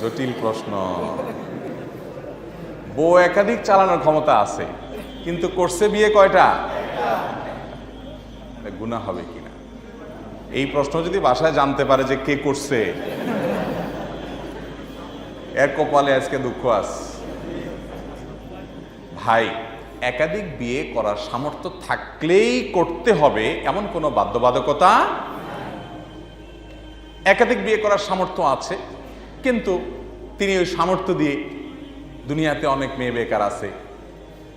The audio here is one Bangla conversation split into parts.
জটিল প্রশ্ন। বউ একাধিক চালানোর ক্ষমতা আছে, কিন্তু করছে বিয়ে কয়টা? গুণা হবে কিনা? এই প্রশ্ন যদি বাসায় জানতে পারে যে কে করছে। এর কপালে আজকে দুঃখ আস ভাই, একাধিক বিয়ে করার সামর্থ্য থাকলেই করতে হবে এমন কোনো বাধ্যবাধকতা? একাধিক বিয়ে করার সামর্থ্য আছে কিন্তু তিনি ওই সামর্থ্য দিয়ে দুনিয়াতে অনেক মেয়ে বেকার আছে।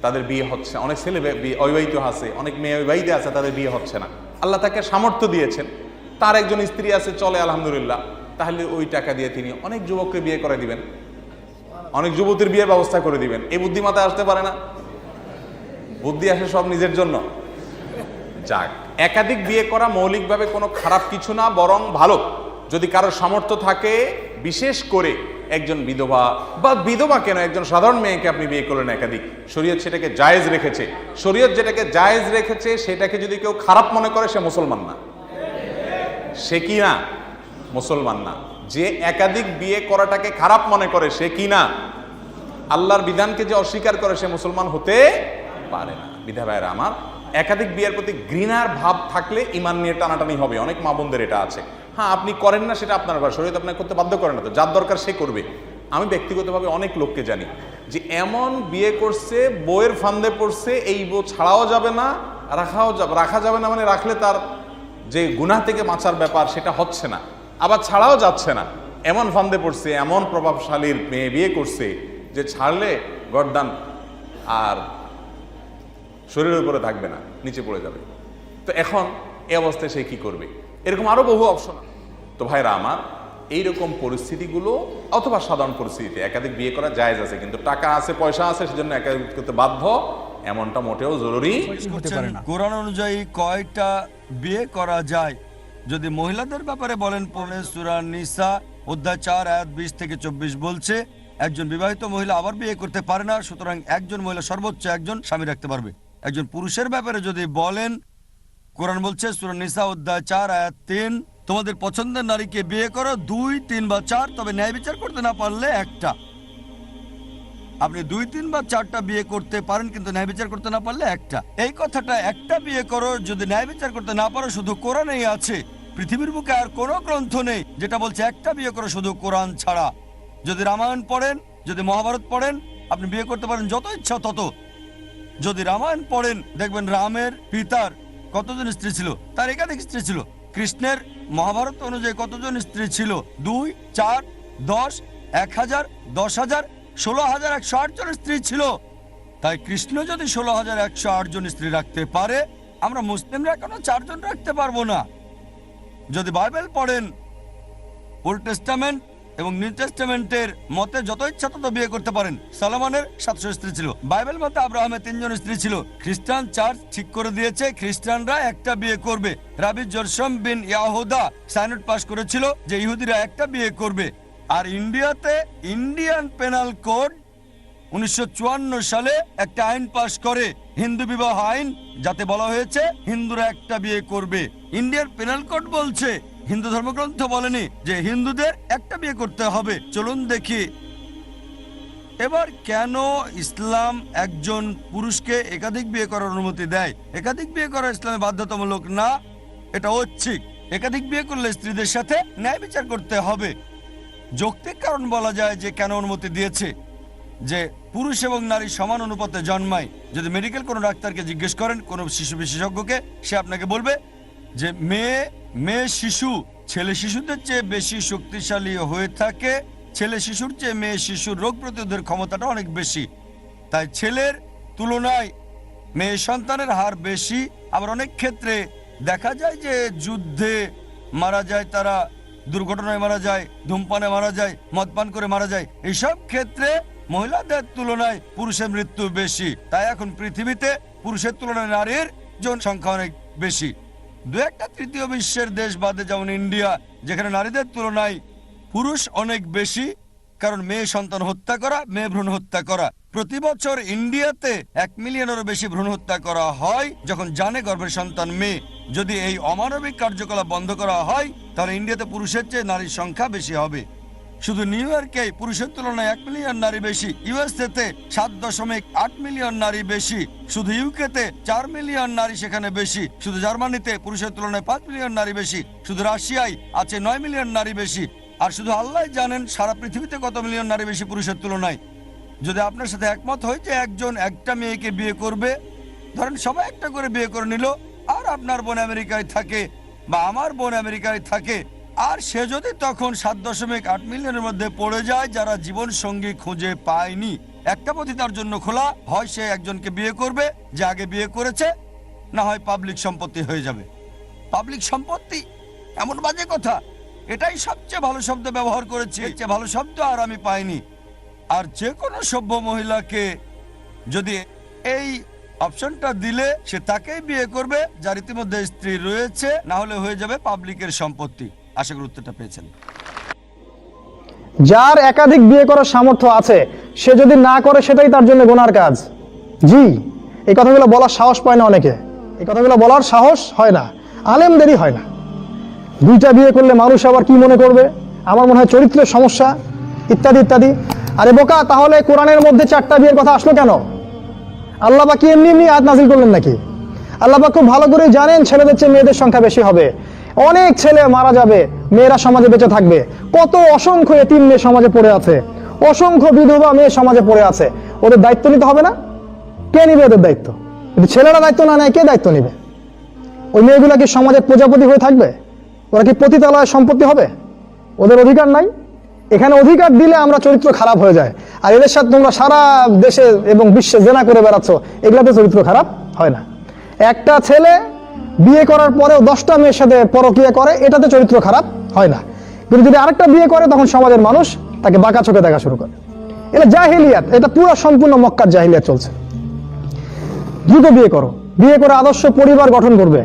তাদের বিয়ে হচ্ছে, অনেক ছেলে অবিবাহিত আছে, অনেক মেয়ে অবিবাহিত আছে, তাদের বিয়ে হচ্ছে না। আল্লাহ তাকে সামর্থ্য দিয়েছেন। তার একজন স্ত্রী আছে, চলে আলহামদুলিল্লাহ। তাহলে ওই টাকা দিয়ে তিনি অনেক যুবককে বিয়ে করে দিবেন। অনেক যুবতীর বিয়ের ব্যবস্থা করে দিবেন। এই বুদ্ধিমাতায় আসতে পারে না। বুদ্ধি আসে সব নিজের জন্য। যাক, একাধিক বিয়ে করা মৌলিকভাবে কোনো খারাপ কিছু না, বরং ভালো। যদি কারোর সামর্থ্য থাকে বিশেষ করে একজন বিধবা বা বিধবা কেন, একজন সাধারণ মেয়েকে আপনি বিয়ে করলেন একাধিক? শরীয়ত সেটাকে জায়েজ রেখেছে। শরীয়ত যেটাকে জায়েজ রেখেছে, সেটাকে যদি কেউ খারাপ মনে করে, সে মুসলমান না। সে কি না? মুসলমান না। যে একাধিক বিয়ে করাটাকে খারাপ মনে করে, সে কি না? আল্লাহর বিধানকে যে অস্বীকার করে, সে মুসলমান হতে পারে না। বিধা ভাইয়েরা আমার, একাধিক বিয়ের প্রতি ঘৃণার ভাব থাকলে ইমান নিয়ে টানাটানি হবে। অনেক মা বোনদের এটা আছে। হ্যাঁ আপনি করেন না সেটা আপনার ব্যাপার। শরীর আপনাকে করতে বাধ্য করে না তো। যার দরকার সে করবে। আমি ব্যক্তিগতভাবে অনেক লোককে জানি যে এমন বিয়ে করছে বইয়ের ফান্দে পড়ছে, এই বউ ছাড়াও যাবে না, রাখাও যাবে রাখা যাবে না মানে রাখলে তার যে গুনাহ থেকে বাঁচার ব্যাপার সেটা হচ্ছে না। আবার ছাড়াও যাচ্ছে না। এমন ফান্দে পড়ছে, এমন প্রভাবশালীর মেয়ে বিয়ে করছে যে ছাড়লে গরদান আর শরীরের উপরে থাকবে না, নিচে পড়ে যাবে। তো এখন এ অবস্থায় সে কী করবে? এরকম আরও বহু অপশন তো ভাইরা আমার এইরকম পরিস্থিতিগুলো অথবা সাধারণ পরিস্থিতিতে একাধিক বিয়ে করা জায়েজ আছে কিন্তু টাকা আছে পয়সা আছে সেজন্য একাধিক করতে বাধ্য এমনটা মোটেও জরুরি কোরআন অনুযায়ী কয়টা বিয়ে করা যায়? যদি মহিলাদের ব্যাপারে বলেন পড়ে সুরা নিসা অধ্যায় চার আয়াত বিশ থেকে চব্বিশ বলছে একজন বিবাহিত মহিলা আবার বিয়ে করতে পারে না সুতরাং একজন মহিলা সর্বোচ্চ একজন স্বামী রাখতে পারবে। একজন পুরুষের ব্যাপারে যদি বলেন কোরআন বলছে, সুরা নিসা অধ্যায় চার, আয়াত তিন, তোমাদের পছন্দের নারীকে বিয়ে করো, দুই, তিন বা চার, তবে ন্যায় বিচার করতে না পারলে একটা। আপনি দুই, তিন বা চারটা বিয়ে করতে পারেন, কিন্তু ন্যায় বিচার করতে না পারলে একটা। এই কথাটা, একটা বিয়ে করো, যদি ন্যায় বিচার করতে না পারো, শুধু কোরআনেই আছে। পৃথিবীর বুকে আর কোনো গ্রন্থ নেই যেটা বলছে, একটা বিয়ে করো, শুধু কোরআন ছাড়া। যদি রামায়ণ পড়েন, যদি মহাভারত পড়েন, আপনি বিয়ে করতে পারেন, যত ইচ্ছা তত। যদি রামায়ণ পড়েন, দেখবেন রামের পিতার কতজন স্ত্রী ছিল? তার একাধিক স্ত্রী ছিল। কৃষ্ণের মহাভারত অনুযায়ী কতজন স্ত্রী ছিল? দুই, চার, দশ, এক হাজার, দশ হাজার, ষোলো হাজার একশো আট জন স্ত্রী ছিল। তাই কৃষ্ণ যদি ষোলো হাজার একশো আট জন স্ত্রী রাখতে পারে, আমরা মুসলিমরা কেন চারজন রাখতে পারব না? যদি বাইবেল পড়েন, ওল্ড টেস্টামেন্ট এবং নিউ টেস্টামেন্টের মতে যত ইচ্ছা তত বিয়ে করতে পারেন। সালমানের সাতশো স্ত্রী ছিল। বাইবেল মতে আব্রাহামের তিনজন স্ত্রী ছিল। খ্রিস্টান চার্চ ঠিক করে দিয়েছে, খ্রিস্টানরা একটা বিয়ে করবে। রাবি জরসম বিন ইয়াহুদা সাইনট পাশ করেছিল যে ইহুদিরা একটা বিয়ে করবে। আর ইন্ডিয়াতে ইন্ডিয়ান পেনাল কোড উনিশশো চুয়ান্ন সালে একটা আইন পাশ করে। হিন্দু বিবাহ আইন, যাতে বলা হয়েছে হিন্দুরা একটা বিয়ে করবে। ইন্ডিয়ার পেনাল কোড বলছে হিন্দু ধর্মগ্রন্থ বলেনি যে হিন্দুদের একটা বিয়ে করতে হবে। চলুন দেখি। এবার কেন ইসলাম একজন পুরুষকে একাধিক বিয়ে করার অনুমতি দেয়? একাধিক বিয়ে করা ইসলামে বাধ্যতামূলক না? এটা ঐচ্ছিক। একাধিক বিয়ে করলে স্ত্রীদের সাথে ন্যায় বিচার করতে হবে। যৌক্তিক কারণ বলা যায় যে কেন অনুমতি দিয়েছে? যে পুরুষ এবং নারী সমান অনুপাতে জন্মায়। যদি মেডিকেল কোনো ডাক্তারকে জিজ্ঞেস করেন, কোনো শিশু বিশেষজ্ঞকে, সে আপনাকে বলবে যে মেয়ে মেয়ে শিশু, ছেলে শিশুদের চেয়ে বেশি শক্তিশালী হয়ে থাকে। ছেলে শিশুর চেয়ে মেয়ে শিশুর রোগ প্রতিরোধের ক্ষমতাটা অনেক বেশি। তাই ছেলের তুলনায় মেয়ে সন্তানের হার বেশি। আবার অনেক ক্ষেত্রে দেখা যায় যে যুদ্ধে মারা যায় তারা, দুর্ঘটনায় মারা যায়, ধূমপানে মারা যায় মদপান করে মারা যায়। এইসব ক্ষেত্রে মহিলাদের তুলনায় পুরুষের মৃত্যু বেশি। তাই এখন পৃথিবীতে পুরুষের তুলনায় নারীর জনসংখ্যা অনেক বেশি। দু একটা তৃতীয় বিশ্বের দেশ বাদে যেমন ইন্ডিয়া, যেখানে নারীদের তুলনায় পুরুষ অনেক বেশি, কারণ মেয়ে সন্তান হত্যা করা, মেয়ে ভ্রূণ হত্যা করা। প্রতি বছর ইন্ডিয়াতে এক মিলিয়নেরও বেশি ভ্রূণ হত্যা করা হয়, যখন জানে গর্ভের সন্তান মেয়ে। যদি এই অমানবিক কার্যকলাপ বন্ধ করা হয়, তাহলে ইন্ডিয়াতে পুরুষের চেয়ে নারীর সংখ্যা বেশি হবে। শুধু নিউ ইয়র্কে পুরুষের তুলনায় এক মিলিয়ন নারী বেশি। ইউএসএতে সাত দশমিক আট মিলিয়ন নারী বেশি। শুধু ইউকেতে চার মিলিয়ন নারী সেখানে বেশি। শুধু জার্মানিতে পুরুষের তুলনায় পাঁচ মিলিয়ন নারী বেশি। শুধু রাশিয়ায় আছে নয় মিলিয়ন নারী বেশি। আর শুধু আল্লাহ জানেন সারা পৃথিবীতে কত মিলিয়ন নারী বেশি পুরুষের তুলনায়। যদি আপনার সাথে একমত হয় যে একজন একটা মেয়েকে বিয়ে করবে, ধরেন সবাই একটা করে বিয়ে করে নিল, আর আপনার বোন আমেরিকায় থাকে বা আমার বোন আমেরিকায় থাকে আর সে যদি তখন সাত দশমিক আট মিলিয়নের মধ্যে পড়ে যায়, যারা জীবন সঙ্গী খুঁজে পায়নি। একটা পথই তার জন্য খোলা, হয় সে একজনকে বিয়ে করবে, যে আগে বিয়ে করেছে, না হয় পাবলিক সম্পত্তি হয়ে যাবে। পাবলিক সম্পত্তি? এমন বাজে কথা। এটাই সবচেয়ে ভালো শব্দ ব্যবহার করেছি চেয়ে ভালো শব্দ আর আমি পাইনি। আর যে কোনো সভ্য মহিলাকে যদি এই অপশনটা দিলে, সে তাকেই বিয়ে করবে, যার ইতিমধ্যে স্ত্রী রয়েছে, না হলে হয়ে যাবে পাবলিকের সম্পত্তি। আশা করি উত্তরটা পেয়েছেন। যার একাধিক বিয়ে করার সামর্থ্য আছে, সে যদি না করে সেটাই তার জন্য গোনার কাজ। জি, এই কথাগুলো বলার সাহস পায় না অনেকে। এই কথাগুলো বলার সাহস হয় না, আলেমদেরই হয় না। দুইটা বিয়ে করলে মানুষ আবার কি মনে করবে? আমার মনে হয় চরিত্রের সমস্যা, ইত্যাদি ইত্যাদি। আরে বোকা, তাহলে কোরআনের মধ্যে চারটা বিয়ের কথা আসলো কেন? আল্লাহ কি এমনি এমনি আয়াত নাজিল করলেন নাকি? আল্লাহ খুব ভালো করে জানেন ছেলেদের চেয়ে মেয়েদের সংখ্যা বেশি হবে। অনেক ছেলে মারা যাবে, মেয়েরা সমাজে বেঁচে থাকবে। কত অসংখ্য এতিম মেয়ে সমাজে পড়ে আছে। অসংখ্য বিধবা মেয়ে সমাজে পড়ে আছে। ওদের দায়িত্ব নিতে হবে না? কে নিবে ওদের দায়িত্ব? যদি ছেলেরা দায়িত্ব না নেয়, কে দায়িত্ব নিবে? ওই মেয়েগুলা কি সমাজের প্রজাপতি হয়ে থাকবে? ওরা কি পতিতালয় সম্পত্তি হবে? ওদের অধিকার নাই? এখানে অধিকার দিলে আমরা চরিত্র খারাপ হয়ে যায়। আর এদের সাথে তোমরা সারা দেশে এবং বিশ্বে জেনা করে বেড়াচ্ছ, এগুলাতে চরিত্র খারাপ হয় না। একটা ছেলে বিয়ে করার পরেও দশটা মেয়ের সাথে পরকিয়া করে, এটাতে চরিত্র খারাপ হয় না। কিন্তু যদি আরেকটা বিয়ে করে, তখন সমাজের মানুষ তাকে বাঁকা চোখে দেখা শুরু করে। এটা জাহিলিয়াত, এটা পুরো সম্পূর্ণ মক্কার জাহিলিয়াত চলছে। দ্রুত বিয়ে করো। বিয়ে করে আদর্শ পরিবার গঠন করবে।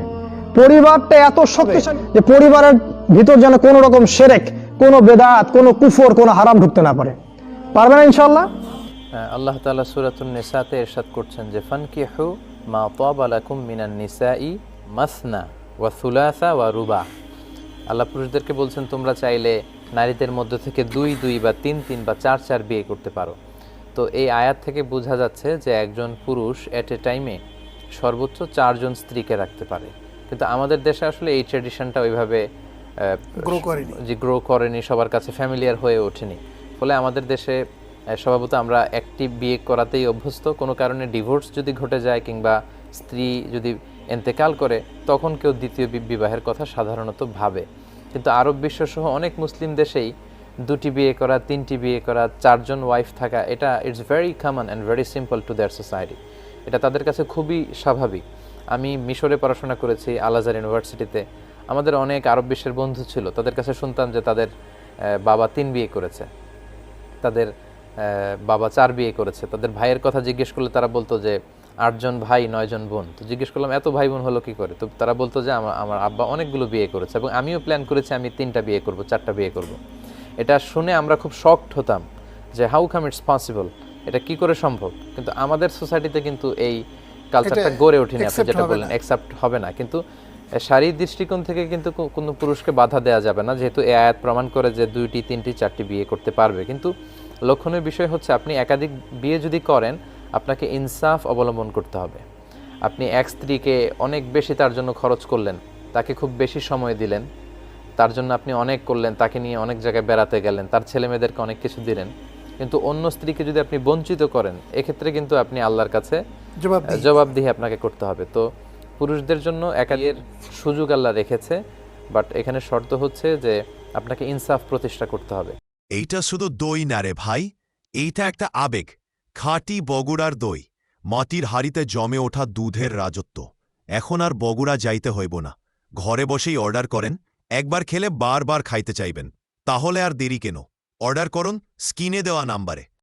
পরিবারটা এত শক্তিশালী যে পরিবারের ভিতর যেন কোনো রকম সেরেক, কোনো বেদাত, কোনো কুফর, কোনো হারাম ঢুকতে না পারে। পারবে না ইনশাল্লাহ আল্লাহ তাআলা সূরাতুন নিসাতে ইরশাদ করছেন যে, ফানকিহু মা তাবা লাকুম মিনান নিসাই মাসনা ওয়া সুলাসা ওয়া রুবা। আল্লাহ পুরুষদেরকে বলছেন তোমরা চাইলে নারীদের মধ্যে থেকে দুই দুই বা তিন তিন বা চার চার বিয়ে করতে পারো। তো এই আয়াত থেকে বোঝা যাচ্ছে যে একজন পুরুষ এট এ টাইমে সর্বোচ্চ চারজন স্ত্রীকে রাখতে পারে। কিন্তু আমাদের দেশে আসলে এই ট্রেডিশনটা ওইভাবে গ্রো করেনি। যে গ্রো করেনি সবার কাছে ফ্যামিলিয়ার হয়ে ওঠেনি। ফলে আমাদের দেশে স্বভাবত আমরা একটি বিয়ে করাতেই অভ্যস্ত। কোনো কারণে ডিভোর্স যদি ঘটে যায় কিংবা স্ত্রী যদি এন্তেকাল করে, তখন কেউ দ্বিতীয় বিবাহের কথা সাধারণত ভাবে। কিন্তু আরব বিশ্বসহ অনেক মুসলিম দেশেই দুটি বিয়ে করা, তিনটি বিয়ে করা, চারজন ওয়াইফ থাকা, এটা it's very common and very simple to their society এটা তাদের কাছে খুবই স্বাভাবিক। আমি মিশরে পড়াশোনা করেছি আলাজার ইউনিভার্সিটিতে। আমাদের অনেক আরব বিশ্বের বন্ধু ছিল, তাদের কাছে শুনতাম যে তাদের বাবা তিন বিয়ে করেছে। তাদের বাবা চার বিয়ে করেছে। তাদের ভাইয়ের কথা জিজ্ঞেস করলে তারা বলতো যে আটজন ভাই নয়জন বোন। তো জিজ্ঞেস করলাম এত ভাই বোন হলো কি করে? তো তারা বলতো যে আমার আমার আব্বা অনেকগুলো বিয়ে করেছে এবং আমিও প্ল্যান করেছি আমি তিনটা বিয়ে করব চারটা বিয়ে করব। এটা শুনে আমরা খুব শকড হতাম যে হাউ কাম ইটস পসিবল এটা কি করে সম্ভব? কিন্তু আমাদের সোসাইটিতে কিন্তু এই কালচারটা গড়ে ওঠেনি আপনি যেটা বললেন অ্যাকসেপ্ট হবে না। কিন্তু শারীর দৃষ্টিকোণ থেকে কিন্তু কোনো পুরুষকে বাধা দেওয়া যাবে না যেহেতু এ আয়াত প্রমাণ করে যে দুইটি তিনটি চারটি বিয়ে করতে পারবে। কিন্তু লক্ষণীয় বিষয় হচ্ছে আপনি একাধিক বিয়ে যদি করেন আপনাকে ইনসাফ অবলম্বন করতে হবে। আপনি এক স্ত্রীকে অনেক বেশি তার জন্য খরচ করলেন তাকে খুব বেশি সময় দিলেন তার জন্য আপনি অনেক করলেন তাকে নিয়ে অনেক জায়গায় বেড়াতে গেলেন তার ছেলে মেয়েদেরকে অনেক কিছু দিলেন। কিন্তু অন্য স্ত্রীকে যদি আপনি বঞ্চিত করেন এক্ষেত্রে কিন্তু আপনি আল্লাহর কাছে জবাবদিহি। আপনাকে করতে হবে। তো পুরুষদের জন্য একাধিকের সুযোগ আল্লাহ রেখেছে বাট এখানে শর্ত হচ্ছে যে আপনাকে ইনসাফ প্রতিষ্ঠা করতে হবে। এইটা শুধু দই না রে ভাই এইটা একটা আবেগ। খাঁটি বগুড়ার দই, মাটির হাড়িতে জমে ওঠা দুধের রাজত্ব। এখন আর বগুড়া যাইতে হইব না। ঘরে বসেই অর্ডার করেন, একবার খেলে বারবার খাইতে চাইবেন। তাহলে আর দেরি কেন? অর্ডার করুন স্কিনে দেওয়া নাম্বারে।